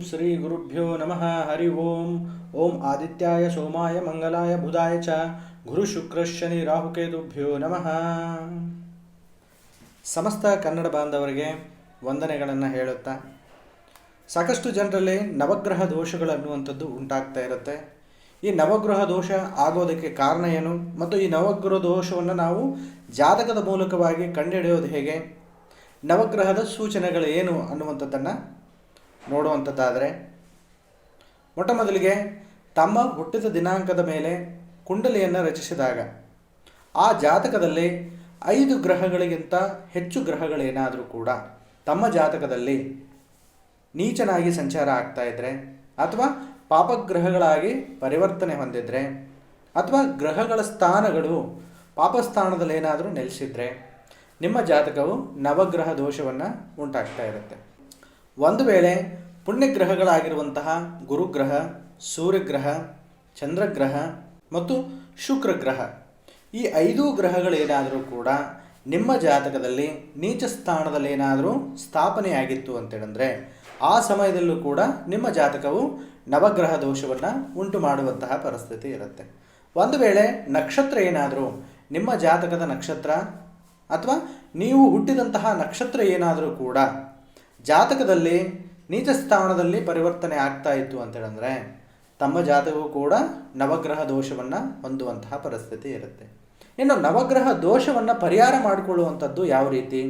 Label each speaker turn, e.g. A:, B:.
A: ಶ್ರೀ ಗುರುಭ್ಯೋ ನಮಃ ಹರಿ ಓಂ ಓಂ ಆದಿತ್ಯಾಯ ಸೋಮಾಯ ಮಂಗಲಾಯ ಬುಧಾಯ ಚ ಗುರು ಶುಕ್ರ ಶನಿ ರಾಹುಕೇತುಭ್ಯೋ ನಮಃ ಸಮಸ್ತ ಕನ್ನಡ ಬಾಂಧವರಿಗೆ ವಂದನೆಗಳನ್ನು ಹೇಳುತ್ತಾ, ಸಾಕಷ್ಟು ಜನರಲ್ಲಿ ನವಗ್ರಹ ದೋಷಗಳು ಅನ್ನುವಂಥದ್ದು ಉಂಟಾಗ್ತಾ ಇರುತ್ತೆ. ಈ ನವಗ್ರಹ ದೋಷ ಆಗೋದಕ್ಕೆ ಕಾರಣ ಏನು? ಮತ್ತು ಈ ನವಗ್ರಹ ದೋಷವನ್ನು ನಾವು ಜಾತಕದ ಮೂಲಕವಾಗಿ ಕಂಡುಹಿಡಿಯೋದು ಹೇಗೆ? ನವಗ್ರಹದ ಸೂಚನೆಗಳು ಏನು ಅನ್ನುವಂಥದ್ದನ್ನು ನೋಡುವಂಥದ್ದಾದರೆ ಮೊಟ್ಟ ಮೊದಲಿಗೆ ತಮ್ಮ ಹುಟ್ಟಿದ ದಿನಾಂಕದ ಮೇಲೆ ಕುಂಡಲಿಯನ್ನು ರಚಿಸಿದಾಗ, ಆ ಜಾತಕದಲ್ಲಿ ಐದು ಗ್ರಹಗಳಿಗಿಂತ ಹೆಚ್ಚು ಗ್ರಹಗಳೇನಾದರೂ ಕೂಡ ತಮ್ಮ ಜಾತಕದಲ್ಲಿ ನೀಚನಾಗಿ ಸಂಚಾರ ಆಗ್ತಾ ಇದ್ದರೆ ಅಥವಾ ಪಾಪಗ್ರಹಗಳಾಗಿ ಪರಿವರ್ತನೆ ಹೊಂದಿದ್ರೆ ಅಥವಾ ಗ್ರಹಗಳ ಸ್ಥಾನಗಳು ಪಾಪಸ್ಥಾನದಲ್ಲಿ ಏನಾದರೂ ನೆಲೆಸಿದ್ರೆ ನಿಮ್ಮ ಜಾತಕವು ನವಗ್ರಹ ದೋಷವನ್ನು ಉಂಟಾಗ್ತಾ ಇರುತ್ತೆ. ಒಂದು ವೇಳೆ ಪುಣ್ಯಗ್ರಹಗಳಾಗಿರುವಂತಹ ಗುರುಗ್ರಹ, ಸೂರ್ಯಗ್ರಹ, ಚಂದ್ರಗ್ರಹ ಮತ್ತು ಶುಕ್ರಗ್ರಹ. ಈ ಐದೂ ಗ್ರಹಗಳೇನಾದರೂ ಕೂಡ ನಿಮ್ಮ ಜಾತಕದಲ್ಲಿ ನೀಚ ಸ್ಥಾನದಲ್ಲಿ ಏನಾದರೂ ಸ್ಥಾಪನೆಯಾಗಿತ್ತು ಅಂತೇಳಂದರೆ ಆ ಸಮಯದಲ್ಲೂ ಕೂಡ ನಿಮ್ಮ ಜಾತಕವು ನವಗ್ರಹ ದೋಷವನ್ನು ಉಂಟು ಮಾಡುವಂತಹ ಪರಿಸ್ಥಿತಿ ಇರುತ್ತೆ. ಒಂದು ವೇಳೆ ನಕ್ಷತ್ರ ಏನಾದರೂ ನಿಮ್ಮ ಜಾತಕದ ನಕ್ಷತ್ರ ಅಥವಾ ನೀವು ಹುಟ್ಟಿದಂತಹ ನಕ್ಷತ್ರ ಏನಾದರೂ ಕೂಡ ಜಾತಕದಲ್ಲಿ ನೀಚ ಸ್ಥಾನದಲ್ಲಿ ಪರಿವರ್ತನೆ ಆಗ್ತಾ ಇತ್ತು ಅಂತೇಳಂದರೆ, ತಮ್ಮ ಜಾತಕವು ಕೂಡ ನವಗ್ರಹ ದೋಷವನ್ನು ಹೊಂದುವಂತಹ ಪರಿಸ್ಥಿತಿ ಇರುತ್ತೆ. ಇನ್ನು ನವಗ್ರಹ ದೋಷವನ್ನು ಪರಿಹಾರ ಮಾಡಿಕೊಳ್ಳುವಂಥದ್ದು ಯಾವ ರೀತಿ?